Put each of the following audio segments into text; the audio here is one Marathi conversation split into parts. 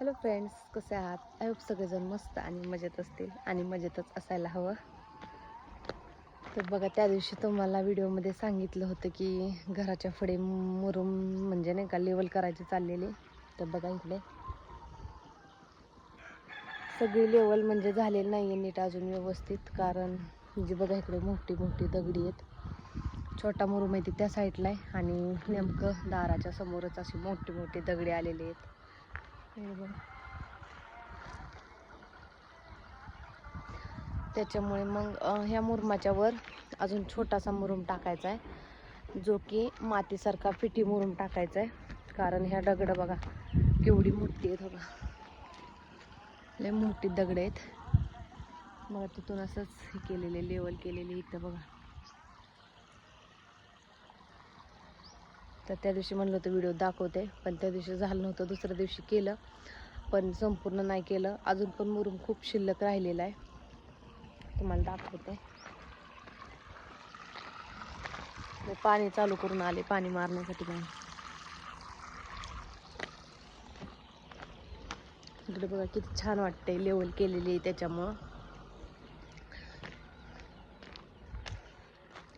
हॅलो फ्रेंड्स कसे आहात? आय होप सगळेजण मस्त आणि मजेत असतील आणि मजेतच असायला हवं. तर बघा त्या दिवशी तुम्हाला व्हिडिओमध्ये सांगितलं होतं की घराच्या पुढे मुरुम म्हणजे नाही का लेवल करायची चाललेली. तर बघा इकडे. सगळी लेवल म्हणजे झालेली नाही आहे नीट अजून व्यवस्थित कारण म्हणजे बघा इकडे मोठी मोठी दगडी आहेत. छोटा मुरुम आहे ती त्या साईडला आहे आणि नेमकं दाराच्या समोरच अशी मोठी मोठी दगडी आलेली आहेत. हे बघा. त्याच्यामुळे मग ह्या मुरमाच्या वर अजून छोटासा मुरुम टाकायचा आहे जो की मातीसारखा फिटी मुरुम टाकायचा आहे कारण ह्या दगड बघा केवढी मोठी आहेत बघा. लय मोठी दगड आहेत. मग तिथून असंच हे केलेले लेवल केलेले इथं बघा. तर त्या दिवशी म्हणलं होतं व्हिडिओ दाखवते. पण त्या दिवशी झालं नव्हतं दुसऱ्या दिवशी केलं पण संपूर्ण नाही केलं. अजून पण मुरुम खूप शिल्लक राहिलेला आहे. तुम्हाला दाखवते. मी पाणी चालू करून आले पाणी मारण्यासाठी पण इकडे बघा किती छान वाटतंय लेवल केलेली आहे त्याच्यामुळं.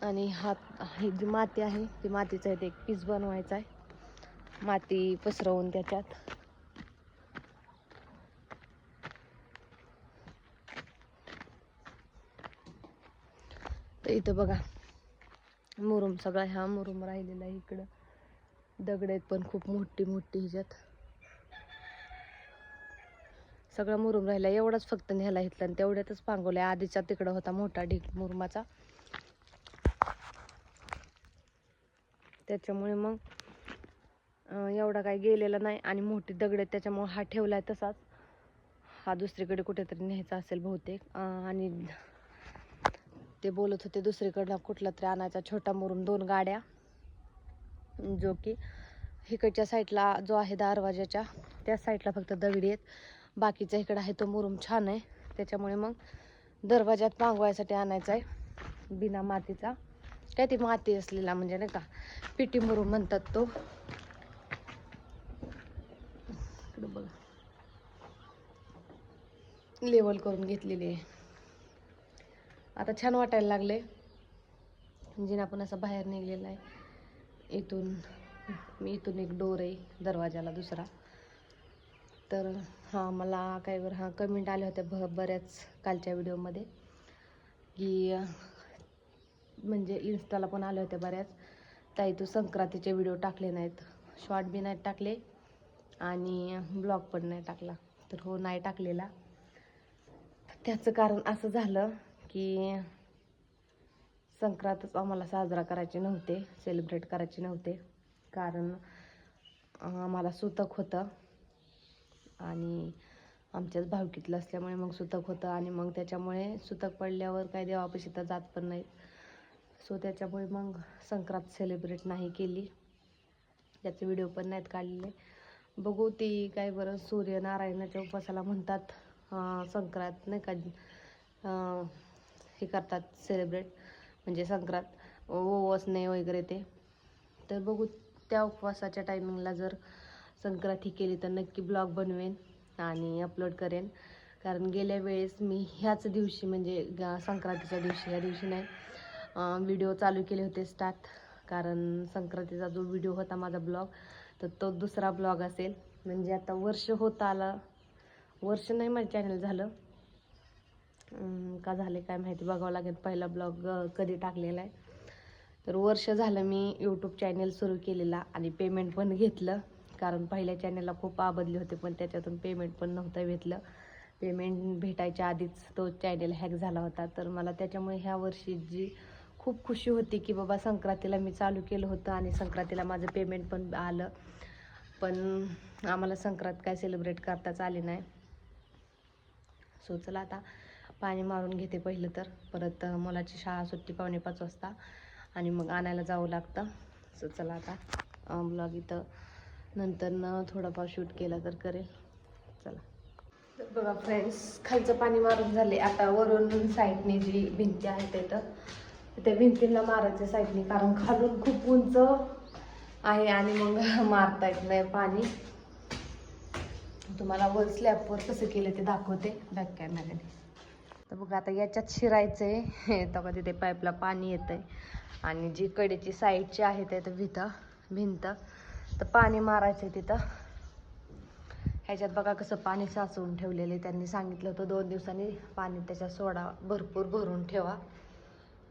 आणि हात ही जी माती आहे ती मातीचा आहे ते एक पीस बनवायचा आहे. माती पसरवून त्याच्यात. तर इथं बघा मुरुम सगळा ह्या मुरुम राहिलेला आहे इकडं. दगड आहेत पण खूप मोठी मोठी ह्याच्यात. सगळा मुरुम राहिला. एवढाच फक्त न्यायला घेतला आणि तेवढ्यातच पांगवल्या. आधीचा तिकडं होता मोठा ढीक मुरुमाचा. त्याच्यामुळे मग एवढा काही गेलेला नाही. आणि मोठी दगड आहेत त्याच्यामुळे हा ठेवला आहे तसाच. हा दुसरीकडे कुठेतरी न्यायचा असेल बहुतेक. आणि ते बोलत होते दुसरीकडनं कुठला तरी आणायचा छोटा मोरून दोन गाड्या. जो की इकडच्या साईडला जो आहे दरवाजाच्या त्या साईडला फक्त दगडी आहेत. बाकीचा इकडं आहे तो मुरुम छान आहे. त्याच्यामुळे मग दरवाजात मागवायसाठी आणायचा आहे बिना मातीचा. काय ती माती असलेला म्हणजे नाही का? पिटी मुरुम म्हणतात तो. बघा. लेवल करून घेतलेली आहे. आता छान वाटायला लागले म्हणजे पण असं बाहेर निघलेला आहे. इथून मी इथून एक डोर आहे दरवाजाला दुसरा. तर हां मला काही वर हां कमेंट आल्या होत्या भ बऱ्याच कालच्या व्हिडिओमध्ये की म्हणजे इन्स्टाला पण आल्या होत्या बऱ्याच. ताई तू संक्रांतीचे व्हिडिओ टाकले नाहीत. शॉर्ट बी नाहीत टाकले आणि ब्लॉग पण नाही टाकला. तर हो नाही टाकलेला. त्याचं कारण असं झालं की संक्रांतच आम्हाला साजरा करायचे नव्हते सेलिब्रेट करायचे नव्हते. कारण आम्हाला सुतक होतं आणि आमच्याच भावकीतलं असल्यामुळे मग सुतक होतं आणि मग त्याच्यामुळे सुतक पडल्यावर काही देवापाशी तर जात पण नाही. सो त्याच्यामुळे मग संक्रांत सेलिब्रेट नाही केली. त्याचे व्हिडिओ पण नाहीत काढलेले. बघू ती काय बरं सूर्यनारायणाच्या उपवासाला म्हणतात संक्रांत नाही का? हे करतात सेलिब्रेट म्हणजे संक्रांत ओवसणे वगैरे ते. तर बघू त्या उपवासाच्या टायमिंगला जर संक्रांत ही केली तर नक्की ब्लॉग बनवेन आणि अपलोड करेन. कारण गेल्या वेळेस मी ह्याच दिवशी म्हणजे संक्रांतीच्या दिवशी ह्या दिवशी नाही व्हिडिओ चालू केले होते स्टार्ट कारण संक्रांतीचा जो व्हिडिओ होता माझा ब्लॉग तर तो दुसरा ब्लॉग असेल. म्हणजे आता वर्ष होत आलं. वर्ष नाही माझं चॅनल झालं. का झाले काय माहिती बघावं लागेल. पहिला ब्लॉग कधी टाकलेला आहे. तर वर्ष झालं मी यूट्यूब चॅनल सुरू केलेला आणि पेमेंट पण घेतलं. कारण पहिल्या चॅनलला खूप आबदले होते पण त्याच्यातून पेमेंट पण नव्हतं भेटलं. पेमेंट भेटायच्या आधीच तो चॅनल हॅक झाला होता. तर मला त्याच्यामुळे ह्या वर्षी जी खूप खुशी होती की बाबा संक्रांतीला मी चालू केलं होतं आणि संक्रांतीला माझं पेमेंट पण आलं. पण आम्हाला संक्रांत काय सेलिब्रेट करताच आली नाही. सो चला आता पाणी मारून घेते पहिलं तर. परत मुलाची शाळा सुट्टी पावणे पाच वाजता आणि मग आणायला जावं लागतं. सो चला आता ब्लॉग इथं. नंतर न थोडाफार शूट केला तर करेल. चला. तर बघा फ्रेंड्स खालचं पाणी मारून झाले. आता वरून साईडने जी भिंती आहे तिथं त्या भिंतीला मारायचं साईडने कारण खालून खूप उंच आहे आणि मग मारता येत नाही पाणी. तुम्हाला वर स्लॅबवर कसं केलं ते दाखवते बॅक कॅमेऱ्याने तर बघा आता याच्यात शिरायचं आहे तेव्हा तिथे पाईपला पाणी येतंय. आणि जी कडेची साईडची आहे ते भिंत भिंत. तर पाणी मारायचं आहे तिथं. ह्याच्यात बघा कसं पाणी साचवून ठेवलेलं आहे. त्यांनी सांगितलं होतं दोन दिवसांनी पाणी त्याच्यात सोडा भरपूर भरून ठेवा.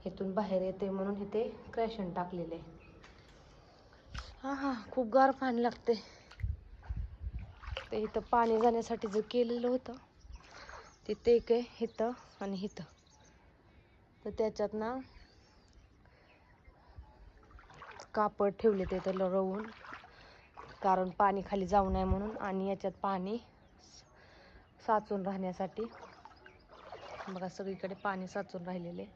इथून बाहेर येते म्हणून इथे क्रॅशन टाकलेले हा हा खूप गार पाणी लागते ते इथं पाणी जाण्यासाठी जे केलेलं होतं तिथे एक आहे इथं आणि इथं. तर त्याच्यात ना कापड ठेवले ते त्याला रवून कारण पाणी खाली जाऊ नये म्हणून आणि याच्यात पाणी साचून राहण्यासाठी बघा सगळीकडे पाणी साचून राहिलेले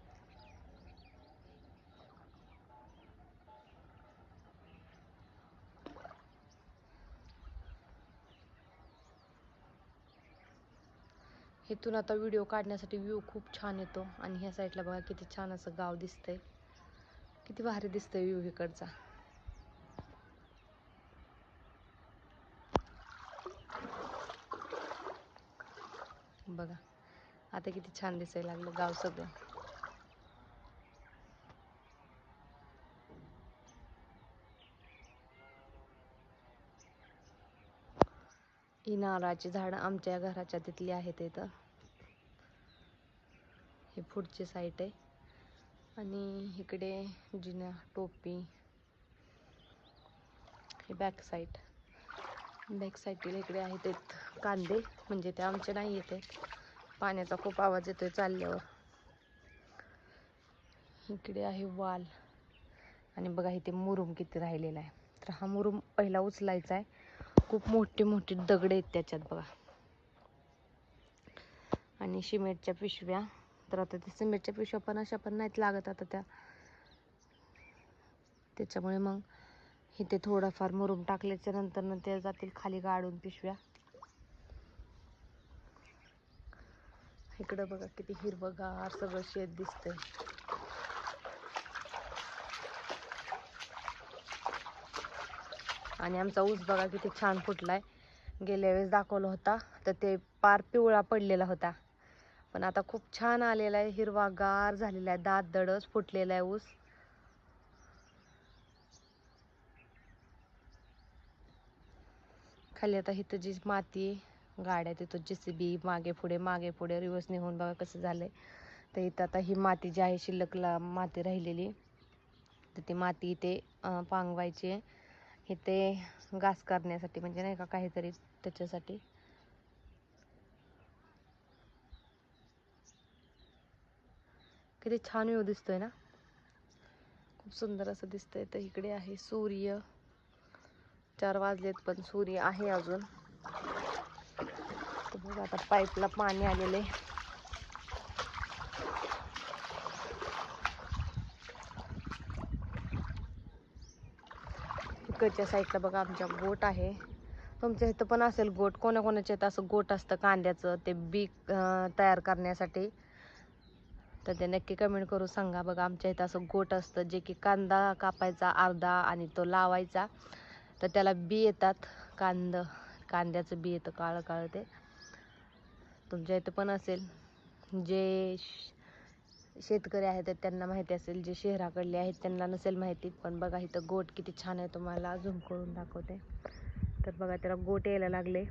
इथून आता व्हिडिओ काढण्यासाठी व्ह्यू खूप छान येतो. आणि ह्या साईडला बघा किती छान असं गाव दिसतंय. किती भारी दिसतंय व्ह्यू इकडचा. बघा. आता किती छान दिसायला लागलं गाव सगळं. ही नारळाची झाडं आमच्या घराच्या तिथली आहेत इथं. हे पुढची साईट आहे. आणि इकडे जिन्या टोपी हे बॅक साईट बॅक साईडला इकडे आहेत एक कांदे म्हणजे ते आमचे नाही येते पाण्याचा खूप आवाज येतोय चालल्यावर. इकडे आहे वाल. आणि बघा इथे मुरुम किती राहिलेला आहे. तर हा मुरुम पहिला उचलायचा आहे. खूप मोठे मोठे दगड आहेत त्याच्यात बघा. आणि सिमेंटच्या पिशव्या. तर आता ते सिमेंटच्या पिशव्या पण अशा पण नाहीत लागत आता त्या. त्याच्यामुळे मग इथे थोडाफार मुरुम टाकल्याच्या नंतर न ते जातील खाली गाडून पिशव्या. इकडं बघा किती हिरवगार सगळं शेत दिसतंय. आणि आमचा ऊस बघा किती छान फुटलाय. गेल्या वेळेस दाखवला होता तर ते पार पिवळा पडलेला होता. पण आता खूप छान आलेला आहे हिरवागार झालेला आहे दात दडस फुटलेला आहे ऊस. खाली आता इथं जी माती गाड्या तिथं जेसीबी मागे पुढे मागे पुढे रिवर्स निघून बघा कसं झालंय. तर इथं आता ही माती जी आहे शिल्लकला माती राहिलेली तर ती माती इथे पांगवायची इथे घास करण्यासाठी म्हणजे नाही का काहीतरी त्याच्यासाठी. किती छान व्ह्यू दिसतोय ना? खूप सुंदर असं दिसतंय. तर इकडे आहे सूर्य. चार वाजलेत पण सूर्य आहे अजून. बघा आता पाईपला पाणी आलेले. इकडच्या साईडला बघा आमच्या गोट आहे. तुमच्या इथं पण असेल गोट. कोणाकोणाच्या इथं असं गोट असतं कांद्याचं ते बी तयार करण्यासाठी. तर ते नक्की कमेंट करून सांगा. बघा आमच्या इथं असं गोट असतं जे की कांदा कापायचा अर्धा आणि तो लावायचा. तर त्याला बी येतात कांद. कांद्याचं बी येतं काळं काळं ते. तुमच्या इथं पण असेल. जे श- शेतकरी आहेत तर त्यांना माहिती असेल. जे शहराकडले आहेत त्यांना नसेल माहिती. पण बघा इथं गोट किती छान आहे. तुम्हाला झूम करून दाखवते. तर बघा त्याला गोट यायला लागले.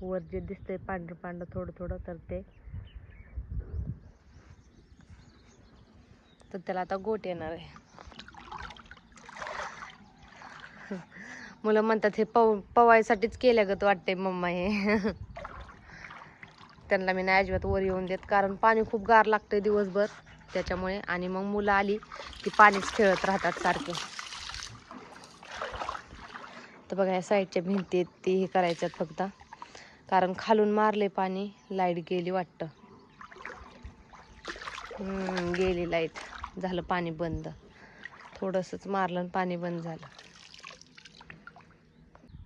वर जे दिसतंय पांढरं पांढरं थोडं थोडं तर ते तर त्याला आता गोट येणार आहे. मुलं म्हणतात हे पव पवायसाठीच केल्यागत वाटते मम्मा हे. त्यांना मी नाही अजिबात वर येऊन देत कारण पाणी खूप गार लागतंय दिवसभर. त्याच्यामुळे आणि मग मुलं आली की पाणीच खेळत राहतात सारखे. तर बघा या साईडच्या भिंती आहेत ती हे करायच्यात फक्त. कारण खालून मारले पाणी लाइट गेली वाटतं. गेली लाइट. झालं पाणी बंद. थोडंसंच मारलं आणि पाणी बंद झालं.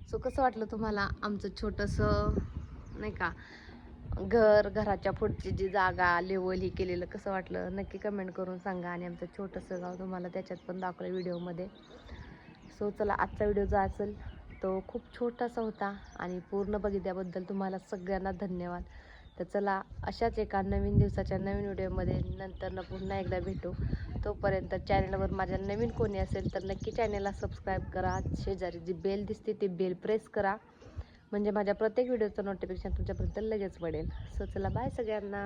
सो कसं वाटलं तुम्हाला आमचं छोटंसं नाही का घर घराच्या पुढची जी जागा लेवल ही केलेलं कसं वाटलं? नक्की कमेंट करून सांगा आणि आमचं छोटंसं गाव तुम्हाला त्याच्यात पण दाखवलं व्हिडिओमध्ये. सो चला आजचा व्हिडिओ जो असेल तो खूप छोटासा होता आणि पूर्ण बघितल्याबद्दल तुम्हाला सगळ्यांना धन्यवाद. तर चला अशाच एका नवीन दिवसाच्या नवीन व्हिडिओमध्ये नंतर पुन्हा एकदा भेटू. तोपर्यंत चॅनलवर माझ्या नवीन कोणी असेल तर नक्की चॅनलला सबस्क्राईब करा. शेजारी जी बेल दिसते ती बेल प्रेस करा. म्हणजे माझ्या प्रत्येक व्हिडिओचं नोटिफिकेशन तुमच्यापर्यंत लगेच पडेल. सो चला बाय सगळ्यांना.